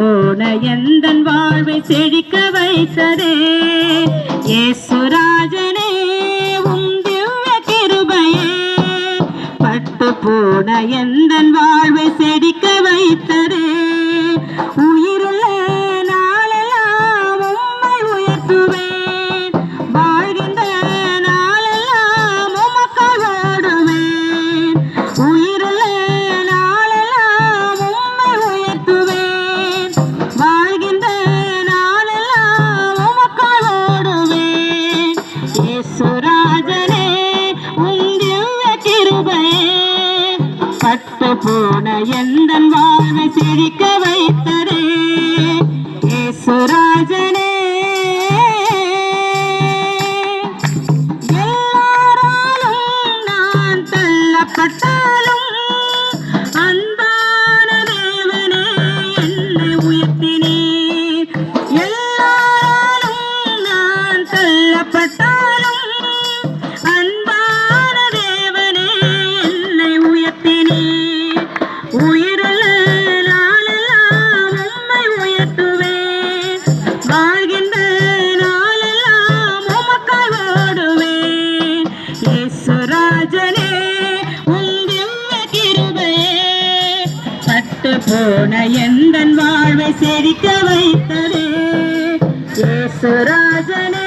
போன எந்தன் வாழ்வை செழிக்க வைத்ததே? ஏசுராஜனே உம் கிருபையே. பட்டு போன எந்தன் வாழ்வை செழிக்க வைத்ததே? பட்டு போன எந்த வாழ்வை செழிக்க வைத்தரே ஏசுராஜனே. எல்லாராலும் நான் தள்ளப்பட்ட போன எந்தன் வாழ்வை செழிக்க வைத்ததே? இயேசுராஜனே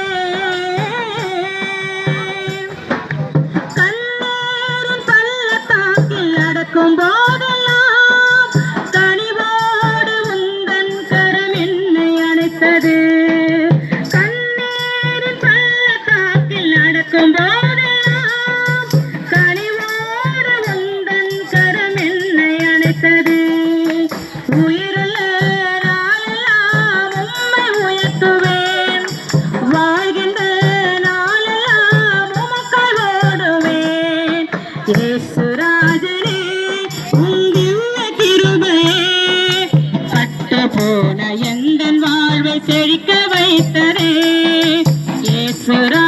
கண்ணீரின் பள்ளத்தாக்கில் அடக்கும் போதெல்லாம் கனிவோடு உந்தன் கரம் என்னை அணைத்தது. கண்ணீரின் பள்ளத்தாக்கில் அடக்கும் போதெல்லாம் கனிவோடு உந்தன் கரம் என்னை அணைத்தது. போன எந்தன் வாழ்வை செழிக்க வைத்தரே இயேசுராஜனே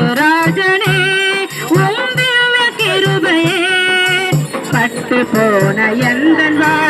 இயேசுராஜனே உம் திவ்ய கிருபையே பட்டு போன எந்த வாழ்வை